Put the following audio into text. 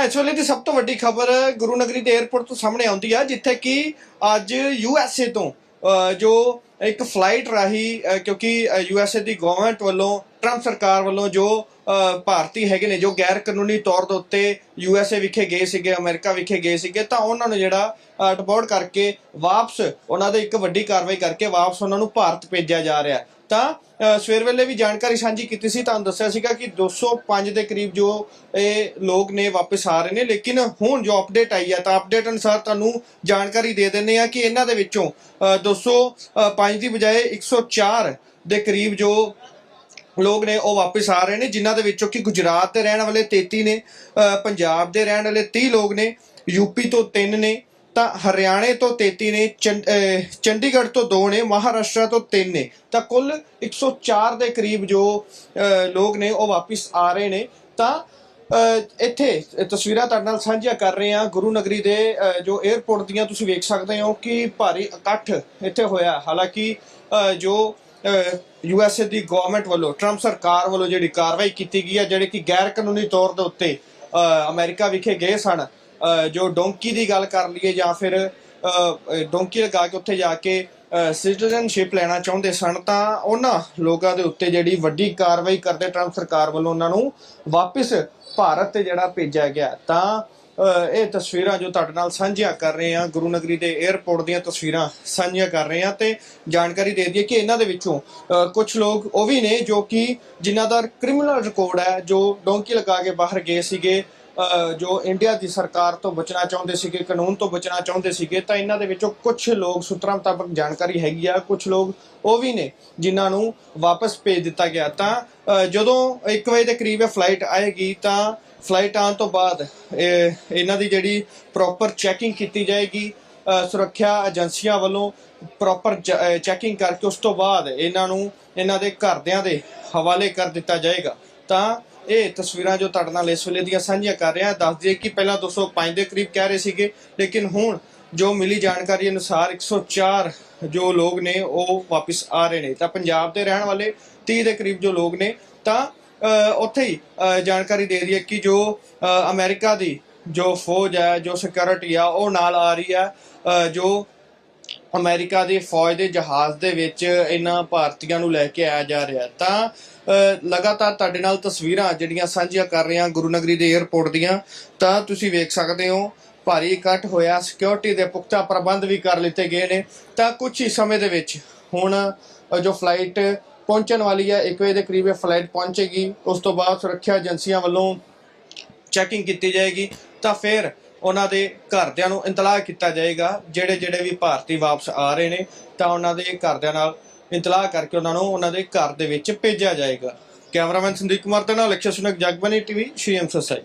ਤਾਂ ਇਸ ਵੇਲੇ ਦੀ ਸਭ ਤੋਂ ਵੱਡੀ ਖਬਰ ਗੁਰੂ ਨਗਰੀ ਦੇ 에ਅਰਪੋਰਟ ਤੋਂ ਸਾਹਮਣੇ ਆਉਂਦੀ ਹੈ ਜਿੱਥੇ ਕਿ ਅੱਜ ਯੂ ਐੱਸ ਏ ਤੋਂ ਜੋ ਇੱਕ ਫਲਾਈਟ ਰਾਹੀਂ ਕਿਉਂਕਿ ਯੂ ਕਿਉਂਕਿ ਏ ਦੀ ਗਵਰਨਮੈਂਟ ਵੱਲੋਂ ਟਰੰਪ ਸਰਕਾਰ ਵੱਲੋਂ ਜੋ ਭਾਰਤੀ ਹੈਗੇ ਨੇ, ਜੋ ਗੈਰ ਕਾਨੂੰਨੀ ਤੌਰ ਦੇ ਉੱਤੇ ਯੂ ਐੱਸ ਏ ਵਿਖੇ ਗਏ ਸੀਗੇ, ਅਮਰੀਕਾ ਵਿਖੇ ਗਏ ਸੀਗੇ, ਤਾਂ ਉਹਨਾਂ ਨੂੰ ਜਿਹੜਾ ਡਿਪੋਰਟ ਕਰਕੇ ਵਾਪਸ, ਉਹਨਾਂ ਦੇ ਇੱਕ ਵੱਡੀ ਕਾਰਵਾਈ ਕਰਕੇ ਵਾਪਸ ਉਹਨਾਂ ਨੂੰ ਭਾਰਤ ਭੇਜਿਆ ਜਾ ਰਿਹਾ। ਤਾਂ ਸਵੇਰ ਵੇਲੇ ਵੀ ਜਾਣਕਾਰੀ ਸਾਂਝੀ ਕੀਤੀ ਸੀ ਤੁਹਾਨੂੰ ਦੱਸਿਆ ਸੀਗਾ ਕਿ 205 ਦੇ ਕਰੀਬ ਜੋ ਇਹ ਲੋਕ ਨੇ ਵਾਪਸ ਆ ਰਹੇ ਨੇ ਲੇਕਿਨ ਹੁਣ ਜੋ ਅਪਡੇਟ ਆਈ ਹੈ ਤਾਂ ਅਪਡੇਟ ਅਨੁਸਾਰ ਤੁਹਾਨੂੰ ਜਾਣਕਾਰੀ ਦੇ ਦਿੰਦੇ ਆ ਕਿ ਇਹਨਾਂ ਦੇ ਵਿੱਚੋਂ ਅ, 205 ਦੀ ਬਜਾਏ 104 ਦੇ ਕਰੀਬ ਜੋ ਲੋਕ ਨੇ ਉਹ ਵਾਪਸ ਆ ਰਹੇ ਨੇ ਜਿਨ੍ਹਾਂ ਦੇ ਵਿੱਚੋਂ ਕਿ ਗੁਜਰਾਤ ਦੇ ਰਹਿਣ ਵਾਲੇ 33 ਨੇ ਪੰਜਾਬ ਦੇ ਰਹਿਣ ਵਾਲੇ 30 ਲੋਕ ਨੇ ਯੂਪੀ ਤੋਂ 3 ਨੇ ਤਾਂ ਹਰਿਆਣੇ ਤੋਂ 33 ਨੇ ਚੰਡ- ਚੰਡੀਗੜ੍ਹ ਤੋਂ 2 ਨੇ ਮਹਾਰਾਸ਼ਟਰ ਤੋਂ 3 ਨੇ। ਤਾਂ ਕੁੱਲ 104 ਦੇ ਕਰੀਬ ਜੋ ਲੋਕ ਨੇ ਉਹ ਵਾਪਸ ਆ ਰਹੇ ਨੇ। ਤਾਂ ਅਹ, ਇੱਥੇ ਤਸਵੀਰਾਂ ਤੁਹਾਡੇ ਨਾਲ ਸਾਂਝੀਆਂ ਕਰ ਰਹੇ ਹਾਂ। ਗੁਰੂ ਨਗਰੀ ਦੇ ਅਹ, ਜੋ 에ਅਰਪੋਰਟ ਦੀਆਂ ਤੁਸੀਂ ਵੇਖ ਸਕਦੇ ਹੋ ਕਿ ਭਾਰੀ ਇਕੱਠ ਇੱਥੇ ਹੋਇਆ। ਹਾਲਾਂਕਿ ਅਹ, ਜੋ ਯੂਐਸਏ ਦੀ ਗਵਰਨਮੈਂਟ ਵੱਲੋਂ ਟਰੰਪ ਸਰਕਾਰ ਵੱਲੋਂ ਜਿਹੜੀ ਕਾਰਵਾਈ ਕੀਤੀ ਗਈ ਹੈ ਜਿਹੜੇ ਕਿ ਗੈਰ ਕਾਨੂੰਨੀ ਤੌਰ ਦੇ ਉੱਤੇ ਅਹ, ਅਮਰੀਕਾ ਵਿਖੇ ਗਏ ਸਨ ਜੋ ਡੋਂਕੀ ਦੀ ਗੱਲ ਕਰ ਲਈਏ ਜਾਂ ਫਿਰ ਡੋਂਕੀ ਲਗਾ ਕੇ ਉੱਥੇ ਜਾ ਕੇ ਸਿਟੀਜ਼ਨਸ਼ਿਪ ਲੈਣਾ ਚਾਹੁੰਦੇ ਸਨ ਤਾਂ ਉਹਨਾਂ ਲੋਕਾਂ ਦੇ ਉੱਤੇ ਜਿਹੜੀ ਵੱਡੀ ਕਾਰਵਾਈ ਕਰਦੇ ਟਰੰਪ ਸਰਕਾਰ ਵੱਲੋਂ ਉਹਨਾਂ ਨੂੰ ਵਾਪਸ ਭਾਰਤ ਤੇ ਜਿਹੜਾ ਭੇਜਿਆ ਗਿਆ। ਤਾਂ ਇਹ ਤਸਵੀਰਾਂ ਜੋ ਤੁਹਾਡੇ ਨਾਲ ਸਾਂਝੀਆਂ ਕਰ ਰਹੇ ਹਾਂ, ਗੁਰੂ ਨਗਰੀ ਦੇ 에ਅਰਪੋਰਟ ਦੀਆਂ ਤਸਵੀਰਾਂ ਸਾਂਝੀਆਂ ਕਰ ਰਹੇ ਹਾਂ ਤੇ ਜਾਣਕਾਰੀ ਦੇ ਦਈਏ ਕਿ ਇਹਨਾਂ ਦੇ ਵਿੱਚੋਂ ਕੁਝ ਲੋਕ ਉਹ ਵੀ ਨੇ ਜੋ ਕਿ ਜਿਨ੍ਹਾਂ ਦਾ ਕ੍ਰਿਮੀਨਲ ਰਿਕਾਰਡ ਹੈ, ਜੋ ਡੋਂਕੀ ਲਗਾ ਕੇ ਬਾਹਰ ਗਏ ਸੀਗੇ। ਜੋ ਇੰਡੀਆ ਦੀ ਸਰਕਾਰ ਤੋਂ ਬਚਣਾ ਚਾਹੁੰਦੇ ਸੀਗੇ, ਕਾਨੂੰਨ ਤੋਂ ਬਚਣਾ ਚਾਹੁੰਦੇ ਸੀਗੇ, ਤਾਂ ਇਹਨਾਂ ਦੇ ਵਿੱਚੋਂ ਕੁਝ ਲੋਕ ਸੂਤਰਾਂ ਮੁਤਾਬਕ ਜਾਣਕਾਰੀ ਹੈਗੀ ਆ ਕੁਝ ਲੋਕ ਉਹ ਵੀ ਨੇ ਜਿਨ੍ਹਾਂ ਨੂੰ ਵਾਪਸ ਭੇਜ ਦਿੱਤਾ ਗਿਆ। ਤਾਂ ਜਦੋਂ 1 ਵਜੇ ਦੇ ਕਰੀਬ ਇਹ ਫਲਾਈਟ ਆਏਗੀ, ਤਾਂ ਫਲਾਈਟ ਆਉਣ ਤੋਂ ਬਾਅਦ ਇਹਨਾਂ ਦੀ ਜਿਹੜੀ ਪ੍ਰੋਪਰ ਚੈਕਿੰਗ ਕੀਤੀ ਜਾਏਗੀ ਸੁਰੱਖਿਆ ਏਜੰਸੀਆਂ ਵੱਲੋਂ ਪ੍ਰੋਪਰ ਚੈਕਿੰਗ ਕਰਕੇ ਉਸ ਤੋਂ ਬਾਅਦ ਇਹਨਾਂ ਨੂੰ, ਇਹਨਾਂ ਦੇ ਘਰਦਿਆਂ ਦੇ ਹਵਾਲੇ ਕਰ ਦਿੱਤਾ ਜਾਏਗਾ। ਤਾਂ ਇਹ ਤਸਵੀਰਾਂ ਜੋ ਤੁਹਾਡੇ ਨਾਲ ਇਸ ਵੇਲੇ ਦੀਆਂ ਸਾਂਝੀਆਂ ਕਰ ਰਿਹਾ ਦੱਸ ਦਈਏ ਕਿ ਪਹਿਲਾਂ 205 ਦੇ ਕਰੀਬ ਕਹਿ ਰਹੇ ਸੀਗੇ ਲੇਕਿਨ ਹੁਣ ਜੋ ਮਿਲੀ ਜਾਣਕਾਰੀ ਅਨੁਸਾਰ 104 ਜੋ ਲੋਕ ਨੇ ਉਹ ਵਾਪਸ ਆ ਰਹੇ ਨੇ। ਤਾਂ ਪੰਜਾਬ ਦੇ ਰਹਿਣ ਵਾਲੇ 30 ਦੇ ਕਰੀਬ ਜੋ ਲੋਕ ਨੇ ਤਾਂ ਅ, ਉੱਥੇ ਹੀ ਜਾਣਕਾਰੀ ਦੇ ਰਹੀ ਹੈ ਕਿ ਜੋ ਅ, ਅਮਰੀਕਾ ਦੀ ਜੋ ਫੌਜ ਹੈ ਜੋ ਸਿਕਿਉਰਿਟੀ ਆ ਉਹ ਨਾਲ ਆ ਰਹੀ ਹੈ ਅ, ਜੋ ਅਮਰੀਕਾ ਦੀ ਫੌਜ ਦੇ ਜਹਾਜ਼ ਦੇ ਵਿੱਚ ਇਹਨਾਂ ਭਾਰਤੀਆਂ ਨੂੰ ਲੈ ਕੇ ਆਇਆ ਜਾ ਰਿਹਾ ਤਾਂ ਲਗਾਤਾਰ ਤੁਹਾਡੇ ਨਾਲ ਤਸਵੀਰਾਂ ਜਿਹੜੀਆਂ ਸਾਂਝੀਆਂ ਕਰ ਰਹੇ ਹਾਂ ਗੁਰੂ ਨਗਰੀ ਦੇ 에ਅਰਪੋਰਟ ਦੀਆਂ, ਤਾਂ ਤੁਸੀਂ ਵੇਖ ਸਕਦੇ ਹੋ ਭਾਰੀ ਇਕੱਠ ਹੋਇਆ ਸਿਕਿਉਰਿਟੀ ਦੇ ਪੁਖਤਾ ਪ੍ਰਬੰਧ ਵੀ ਕਰ ਲਿੱਤੇ ਗਏ ਨੇ। ਤਾਂ ਕੁਝ ਹੀ ਸਮੇਂ ਦੇ ਵਿੱਚ ਹੁਣ ਜੋ ਫਲਾਈਟ ਪਹੁੰਚਣ ਵਾਲੀ ਹੈ 1 ਵਜੇ ਦੇ ਕਰੀਬ ਇਹ ਫਲਾਈਟ ਪਹੁੰਚੇਗੀ। ਉਸ ਤੋਂ ਬਾਅਦ ਸੁਰੱਖਿਆ ਏਜੰਸੀਆਂ ਵੱਲੋਂ ਚੈਕਿੰਗ ਕੀਤੀ ਜਾਏਗੀ। ਤਾਂ ਫਿਰ ਉਹਨਾਂ ਦੇ ਘਰਦਿਆਂ ਨੂੰ ਇਤਲਾਹ ਕੀਤਾ ਜਾਏਗਾ, ਜਿਹੜੇ ਜਿਹੜੇ ਵੀ ਭਾਰਤੀ ਵਾਪਸ ਆ ਰਹੇ ਨੇ, ਤਾਂ ਉਹਨਾਂ ਦੇ ਘਰਦਿਆਂ ਨਾਲ ਇਤਲਾਹ ਕਰਕੇ ਉਹਨਾਂ ਨੂੰ ਉਹਨਾਂ ਦੇ ਘਰ ਦੇ ਵਿੱਚ ਭੇਜਿਆ ਜਾਏਗਾ। ਕੈਮਰਾਮੈਨ ਸੰਦੀਪ ਕੁਮਾਰ ਦੇ ਨਾਲ ਲਕਸ਼ਯ ਸੁਨਕ ਜਗਬਨੀ ਟੀਵੀ, ਸ਼੍ਰੀ ਅੰਮ੍ਰਿਤਸਰ